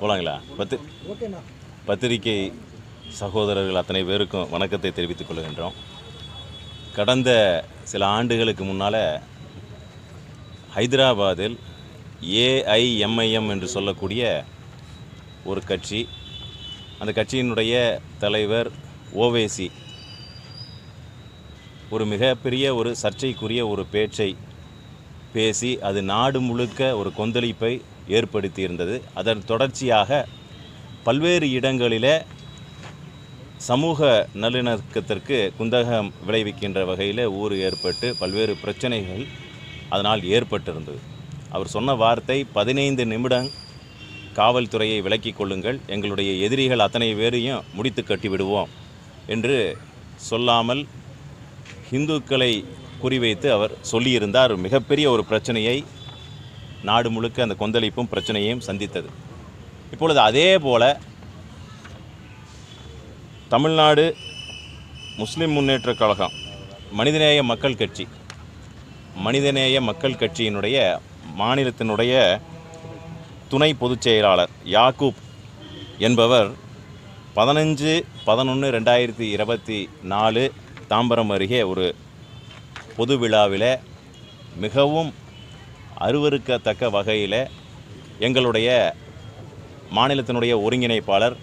போலாங்களா? பத்து பத்திரிகை சகோதரர்கள் அத்தனை பேருக்கும் வணக்கத்தை தெரிவித்துக் கொள்கின்றோம். கடந்த சில ஆண்டுகளுக்கு முன்னால் ஹைதராபாத்தில் ஏஐஎம்ஐஎம் என்று சொல்லக்கூடிய ஒரு கட்சி அந்த கட்சியினுடைய தலைவர் ஓவேசி ஒரு மிகப்பெரிய ஒரு சர்ச்சைக்குரிய ஒரு பேச்சை பேசி அது நாடு முழுக்க ஒரு கொந்தளிப்பை ஏற்படுத்தி இருந்தது அதன் தொடர்ச்சியாக பல்வேறு இடங்களிலே சமூக நல்லிணக்கத்திற்கு குந்தகம் விளைவிக்கின்ற வகையில் ஊர் ஏற்பட்டு பல்வேறு பிரச்சனைகள் அதனால் ஏற்பட்டிருந்தது. அவர் சொன்ன வார்த்தை பதினைந்து நிமிடம் காவல்துறையை விலக்கிக் கொள்ளுங்கள். எங்களுடைய எதிரிகள் அத்தனை பேரையும் முடித்து கட்டி விடுவோம் என்று சொல்லாமல் இந்துக்களை குறிவைத்து அவர் சொல்லியிருந்தார். மிகப்பெரிய ஒரு பிரச்சனையை நாடு முழுக்க அந்த கொந்தளிப்பும் பிரச்சனையும் சந்தித்தது. இப்பொழுது அதே போல தமிழ்நாடு முஸ்லிம் முன்னேற்றக் கழகம் மனிதநேய மக்கள் கட்சி மனிதநேய மக்கள் கட்சியினுடைய மாநிலத்தினுடைய துணை பொதுச் செயலாளர் யாக்கூப் என்பவர் பதினஞ்சு பதினொன்று ரெண்டாயிரத்தி இருபத்தி நாலு தாம்பரம் அருகே ஒரு பொது விழாவில் மிகவும் அருவருக்கத்தக்க வகையில் எங்களுடைய மாநிலத்தினுடைய ஒருங்கிணைப்பாளர்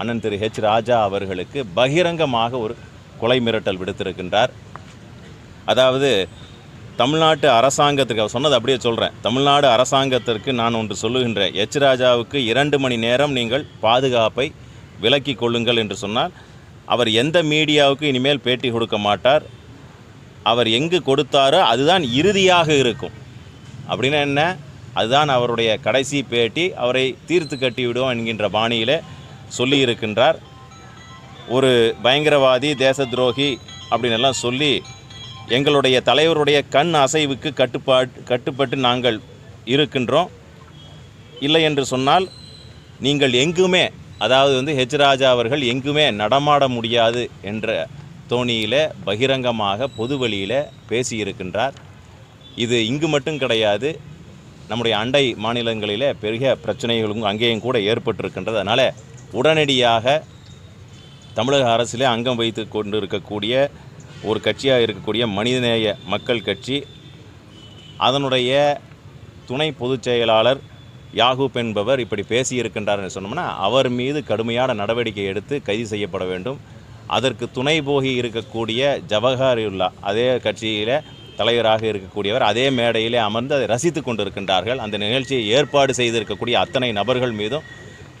அண்ணன் திரு ஹெச் ராஜா அவர்களுக்கு பகிரங்கமாக ஒரு கொலை மிரட்டல் விடுத்திருக்கின்றார். அதாவது தமிழ்நாட்டு அரசாங்கத்திற்கு அவர் சொன்னது அப்படியே சொல்கிறேன் தமிழ்நாடு அரசாங்கத்திற்கு நான் ஒன்று சொல்லுகின்றேன். எச் ராஜாவுக்கு இரண்டு மணி நேரம் நீங்கள் பாதுகாப்பை விலக்கி கொள்ளுங்கள் என்று சொன்னால் அவர் எந்த மீடியாவுக்கு இனிமேல் பேட்டி கொடுக்க மாட்டார். அவர் எங்கு கொடுத்தாரோ அதுதான் இறுதியாக இருக்கும். அப்படின்னா என்ன? அதுதான் அவருடைய கடைசி பேட்டி. அவரை தீர்த்து கட்டிவிடுவோம் என்கின்ற பாணியில் சொல்லியிருக்கின்றார். ஒரு பயங்கரவாதி தேச துரோகி அப்படின்னு எல்லாம் சொல்லி எங்களுடைய தலைவருடைய கண் அசைவுக்கு கட்டுப்பாடு கட்டுப்பட்டு நாங்கள் இருக்கின்றோம். இல்லை என்று சொன்னால் நீங்கள் எங்குமே அதாவது வந்து ஹெச் ராஜா அவர்கள் எங்குமே நடமாட முடியாது என்ற தோணியில் பகிரங்கமாக பொதுவெளியில் பேசியிருக்கின்றார். இது இங்கு மட்டும் கிடையாது நம்முடைய அண்டை மாநிலங்களில் பெரிய பிரச்சனைகளும் அங்கேயும் கூட ஏற்பட்டிருக்கின்றது. அதனால் உடனடியாக தமிழக அரசிலே அங்கம் வைத்து கொண்டு இருக்கக்கூடிய ஒரு கட்சியாக இருக்கக்கூடிய மனிதநேய மக்கள் கட்சி அதனுடைய துணை பொதுச் செயலாளர் யாகூப் என்பவர் இப்படி பேசியிருக்கின்றார்னு சொன்னோம்னா அவர் மீது கடுமையான நடவடிக்கை எடுத்து கைது செய்யப்பட வேண்டும். அதற்கு துணை போகி இருக்கக்கூடிய ஜவஹாரியுல்லா அதே கட்சியில் தலைவராக இருக்கக்கூடியவர் அதே மேடையிலே அமர்ந்து அதை ரசித்து கொண்டிருக்கின்றார்கள். அந்த நிகழ்ச்சியை ஏற்பாடு செய்திருக்கக்கூடிய அத்தனை நபர்கள் மீதும்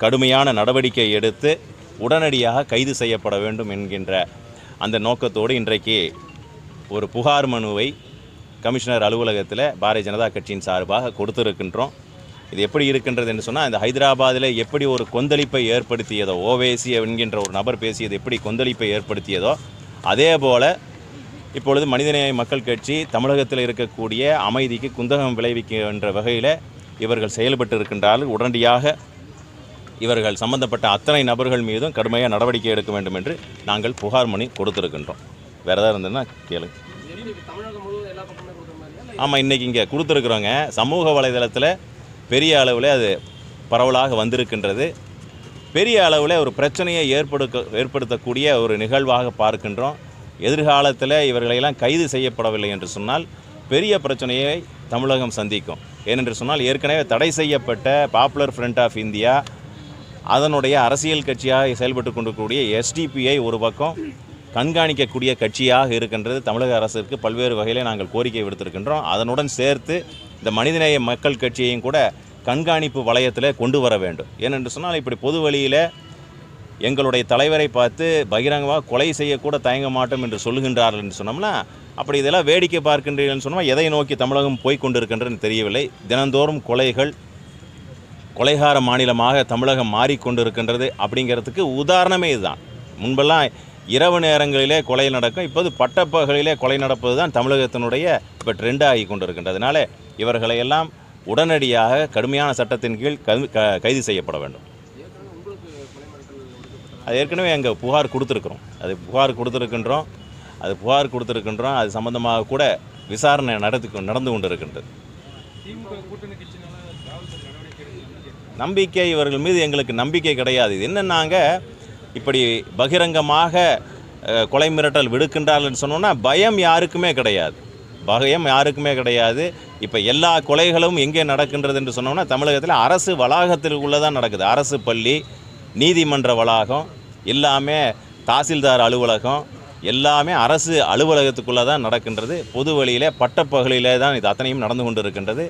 கடுமையான நடவடிக்கை எடுத்து உடனடியாக கைது செய்யப்பட வேண்டும் என்கின்ற அந்த நோக்கத்தோடு இன்றைக்கு ஒரு புகார் மனுவை கமிஷனர் அலுவலகத்தில் பாரதிய ஜனதா கட்சியின் சார்பாக கொடுத்திருக்கின்றோம். இது எப்படி இருக்கின்றது என்று சொன்னால் இந்த ஹைதராபாத்தில் எப்படி ஒரு கொந்தளிப்பை ஏற்படுத்தியதோ ஓவேசி என்கின்ற ஒரு நபர் பேசியது எப்படி கொந்தளிப்பை ஏற்படுத்தியதோ அதே போல் இப்பொழுது மனிதநேய மக்கள் கட்சி தமிழகத்தில் இருக்கக்கூடிய அமைதிக்கு குந்தகம் விளைவிக்கின்ற வகையில் இவர்கள் செயல்பட்டு இருக்கின்றார்கள். உடனடியாக இவர்கள் சம்பந்தப்பட்ட அத்தனை நபர்கள் மீதும் கடுமையாக நடவடிக்கை எடுக்க வேண்டும் என்று நாங்கள் புகார் மணி கொடுத்துருக்கின்றோம். வேறு ஏதாவது இருந்ததுன்னா கேளு. ஆமாம் இன்றைக்கி இங்கே கொடுத்துருக்குறோங்க. சமூக வலைதளத்தில் பெரிய அளவில் அது பரவலாக வந்திருக்கின்றது. பெரிய அளவில் ஒரு பிரச்சனையை ஏற்படுக்க ஏற்படுத்தக்கூடிய ஒரு நிகழ்வாக பார்க்கின்றோம். எதிர்காலத்தில் இவர்களையெல்லாம் கைது செய்யப்படவில்லை என்று சொன்னால் பெரிய பிரச்சனையை தமிழகம் சந்திக்கும். ஏனென்று சொன்னால் ஏற்கனவே தடை செய்யப்பட்ட பாப்புலர் ஃப்ரண்ட் ஆஃப் இந்தியா அதனுடைய அரசியல் கட்சியாக செயல்பட்டு கொண்டிருக்கக்கூடிய எஸ்டிபிஐ ஒரு பக்கம் கண்காணிக்கக்கூடிய கட்சியாக இருக்கின்றது. தமிழக அரசுக்கு பல்வேறு வகையிலே நாங்கள் கோரிக்கை விடுத்திருக்கின்றோம். அதனுடன் சேர்த்து இந்த மனிதநேய மக்கள் கட்சியையும் கூட கண்காணிப்பு வளையத்தில் கொண்டு வர வேண்டும். ஏனென்று சொன்னால் இப்படி பொது வழியில் எங்களுடைய தலைவரை பார்த்து பகிரங்கமாக கொலை செய்யக்கூட தயங்க மாட்டோம் என்று சொல்லுகின்றார்கள் என்று சொன்னோம்னா அப்படி இதெல்லாம் வேடிக்கை பார்க்கின்றீர்கள்னு சொன்னால் எதை நோக்கி தமிழகம் போய்கொண்டிருக்கின்றன்னு தெரியவில்லை. தினந்தோறும் கொலைகள் கொலைகார மாநிலமாக தமிழகம் மாறிக்கொண்டிருக்கின்றது அப்படிங்கிறதுக்கு உதாரணமே இதுதான். முன்பெல்லாம் இரவு நேரங்களிலே கொலை நடக்கும் இப்போது பட்டப்பகலிலே கொலை நடப்பது தான் தமிழகத்தினுடைய இப்போ ட்ரெண்டாகி கொண்டிருக்கின்றதுனால இவர்களையெல்லாம் உடனடியாக கடுமையான சட்டத்தின் கீழ் க- கைது செய்யப்பட வேண்டும் ஏற்கனவே உங்களுக்கு கொலை மிரட்டல் விடுக்கப்பட்டதா அது ஏற்கனவே எங்கள் புகார் கொடுத்துருக்குறோம். அது புகார் கொடுத்துருக்கின்றோம். அது புகார் கொடுத்துருக்கின்றோம். அது சம்மந்தமாக கூட விசாரணை நடத்தி நடந்து கொண்டு இருக்கின்றது நம்பிக்கை இவர்கள் மீது எங்களுக்கு நம்பிக்கை கிடையாது. இது நாங்கள் இப்படி பகிரங்கமாக கொலை மிரட்டல் விடுக்கின்றார்கள்னு சொன்னோன்னா பயம் யாருக்குமே கிடையாது. பயம் யாருக்குமே கிடையாது. இப்போ எல்லா கொலைகளும் எங்கே நடக்கின்றது என்று சொன்னோம்னா தமிழகத்தில் அரசு வளாகத்திற்குள்ளே தான் நடக்குது. அரசு பள்ளி நீதிமன்ற வளாகம் எல்லாமே தாசில்தார் அலுவலகம் எல்லாமே அரசு அலுவலகத்துக்குள்ளே தான் நடக்கின்றது. பொது வழியிலே பட்டப்பகலிலே தான் இது அத்தனையும் நடந்து கொண்டு இருக்கின்றது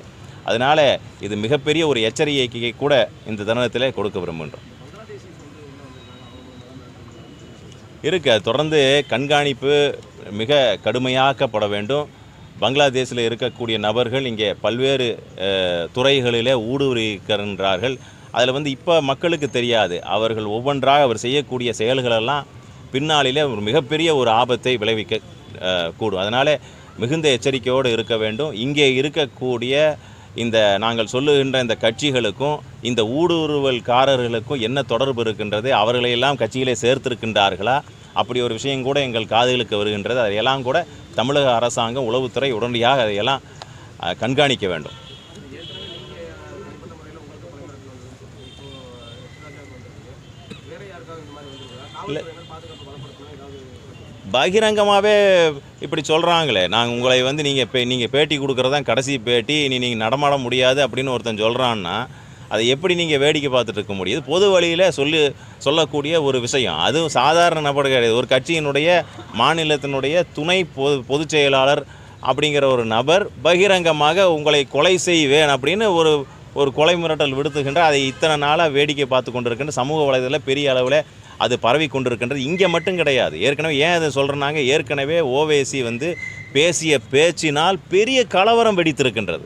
அதனால் இது மிகப்பெரிய ஒரு எச்சரிக்கையை கூட இந்த தருணத்தில் கொடுக்க விரும்புகின்றோம். இருக்கு. அது தொடர்ந்து கண்காணிப்பு மிக கடுமையாக்கப்பட வேண்டும். பங்களாதேஷில் இருக்கக்கூடிய நபர்கள் இங்கே பல்வேறு துறைகளிலே ஊடுருவிக்கின்றார்கள். அதில் வந்து இப்போ மக்களுக்கு தெரியாது. அவர்கள் ஒவ்வொன்றாக அவர் செய்யக்கூடிய செயல்களெல்லாம் பின்னாளிலே ஒரு மிகப்பெரிய ஒரு ஆபத்தை விளைவிக்க கூடும். அதனால் மிகுந்த எச்சரிக்கையோடு இருக்க வேண்டும். இங்கே இருக்கக்கூடிய இந்த நாங்கள் சொல்லுகின்ற இந்த கட்சிகளுக்கும் இந்த ஊடுருவல்காரர்களுக்கும் என்ன தொடர்பு இருக்கின்றது அவர்களையெல்லாம் கட்சியிலே சேர்த்திருக்கின்றார்களா? அப்படி ஒரு விஷயம் கூட எங்கள் காதுகளுக்கு வருகின்றது. அதையெல்லாம் கூட தமிழக அரசாங்கம் உளவுத்துறை உடனடியாக அதையெல்லாம் கண்காணிக்க வேண்டும் வேற யாருக்காவது இந்த இல்லை. பகிரங்கமாகவே இப்படி சொல்கிறாங்களே நாங்கள் உங்களை வந்து நீங்கள் பே நீங்கள் பேட்டி கொடுக்குறதான் கடைசி பேட்டி. இனி நீங்கள் நடமாட முடியாது அப்படின்னு ஒருத்தன் சொல்கிறான்னா அதை எப்படி நீங்கள் வேடிக்கை பார்த்துட்டு இருக்க முடியுது பொது வழியில் சொல்லி சொல்லக்கூடிய ஒரு விஷயம். அதுவும் சாதாரண நபர் கிடையாது. ஒரு கட்சியினுடைய மாநிலத்தினுடைய துணை பொது பொதுச் செயலாளர் அப்படிங்கிற ஒரு நபர் பகிரங்கமாக உங்களை கொலை செய்வேன் அப்படின்னு ஒரு ஒரு கொலை மிரட்டல் விடுத்துகின்ற அதை இத்தனை நாளாக வேடிக்கை பார்த்து கொண்டிருக்கின்ற சமூக வலைதளத்தில் பெரிய அளவில் அது பரவி கொண்டிருக்கின்றது இங்கே மட்டும் கிடையாது. ஏற்கனவே ஏன் அதை சொல்கிறனாங்க ஏற்கனவே ஓவேசி வந்து பேசிய பேச்சினால் பெரிய கலவரம் வெடித்திருக்கின்றது.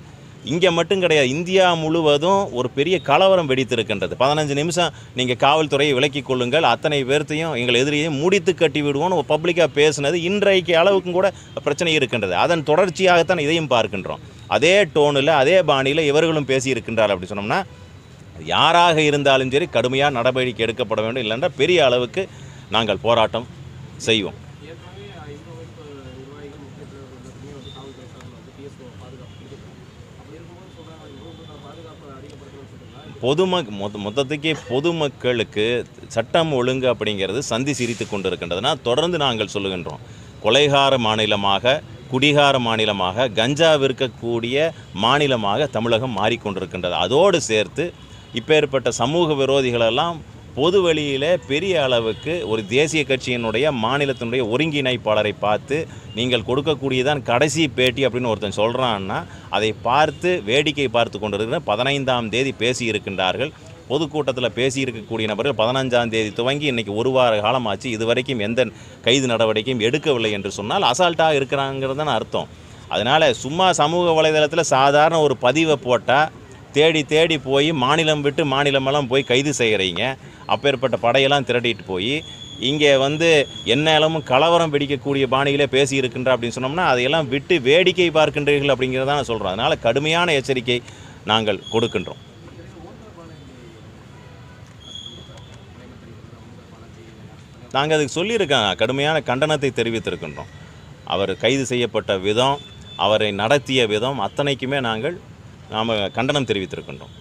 இங்கே மட்டும் கிடையாது. இந்தியா முழுவதும் ஒரு பெரிய கலவரம் வெடித்திருக்கின்றது. பதினஞ்சு நிமிஷம் நீங்கள் காவல்துறையை விலக்கிக் கொள்ளுங்கள். அத்தனை பேர்த்தையும் எங்கள் எதிரியையும் முடித்து கட்டி விடுவோம்னு பப்ளிக்காக பேசினது இன்றைக்கு அளவுக்கும் கூட பிரச்சனை இருக்கின்றது. அதன் தொடர்ச்சியாகத்தான் இதையும் பார்க்கின்றோம். அதே டோனில் அதே பாணியில் இவர்களும் பேசியிருக்கின்றார் அப்படி சொன்னோம்னா யாராக இருந்தாலும் சரி கடுமையாக நடவடிக்கை எடுக்கப்பட வேண்டும். இல்லைன்னா பெரிய அளவுக்கு நாங்கள் போராட்டம் செய்வோம். பொதுமக் மொத்த மொத்தத்துக்கே பொதுமக்களுக்கு சட்டம் ஒழுங்கு அப்படிங்கிறது சந்தி சிரித்து கொண்டிருக்கின்றதுனா தொடர்ந்து நாங்கள் சொல்லுகின்றோம். கொலைகார மாநிலமாக குடிகார மாநிலமாக கஞ்சா விற்கக்கூடிய மாநிலமாக தமிழகம் மாறிக்கொண்டிருக்கின்றது. அதோடு சேர்த்து இப்பேற்பட்ட சமூக விரோதிகளெல்லாம் பொது வழியில் பெரிய அளவுக்கு ஒரு தேசிய கட்சியினுடைய மாநிலத்தினுடைய ஒருங்கிணைப்பாளரை பார்த்து நீங்கள் கொடுக்கக்கூடியதான் கடைசி பேட்டி அப்படின்னு ஒருத்தன் சொல்கிறான்னா அதை பார்த்து வேடிக்கை பார்த்து கொண்டிருக்கிற பதினைந்தாம் தேதி பேசியிருக்கின்றார்கள். பொதுக்கூட்டத்தில் பேசியிருக்கக்கூடிய நபர்கள் பதினஞ்சாம் தேதி துவங்கி இன்றைக்கி ஒரு வார காலமாச்சு. இதுவரைக்கும் எந்த கைது நடவடிக்கையும் எடுக்கவில்லை என்று சொன்னால் அசால்ட்டாக இருக்கிறாங்கிறது தான் அர்த்தம். அதனால் சும்மா சமூக வலைதளத்தில் சாதாரண ஒரு பதிவை போட்டால் தேடி தேடி போய் மாநிலம் விட்டு மாநிலமெல்லாம் போய் கைது செய்கிறீங்க. அப்பேற்பட்ட படையெல்லாம் திரட்டிட்டு போய் இங்கே வந்து எந்நேரமும் கலவரம் வெடிக்கக்கூடிய பாணியிலே பேசியிருக்கின்ற அப்படின்னு சொன்னோம்னா அதையெல்லாம் விட்டு வேடிக்கை பார்க்கின்றீர்கள் அப்படிங்கிறத நான் சொல்கிறோம் அதனால் கடுமையான எச்சரிக்கை நாங்கள் கொடுக்கின்றோம். நாங்கள் அதுக்கு சொல்லியிருக்கோம் கடுமையான கண்டனத்தை தெரிவித்திருக்கின்றோம். அவர் கைது செய்யப்பட்ட விதம் அவரை நடத்திய விதம் அத்தனைக்குமே நாங்கள் நாம் கண்டனம் தெரிவித்திருக்கின்றோம்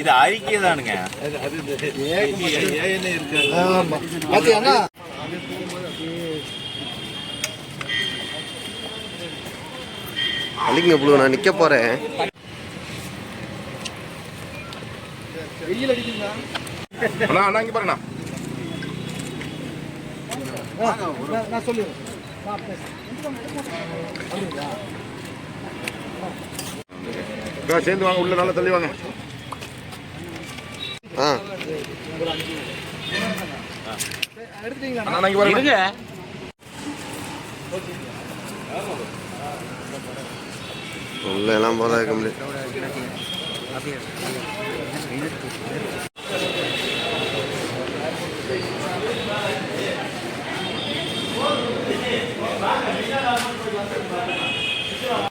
இது அறிக்கை தானுங்க அழிங்க ப்ளூ நான் நிக்க போறேன். அண்ணா அண்ணா இங்க பாருண்ணா சேர்ந்து வாங்க உள்ள நல்லா தள்ளி வாங்க. ஆ. அண்ணா அண்ணா, இங்க உள்ள எல்லாம் போல இருக்க முடியும்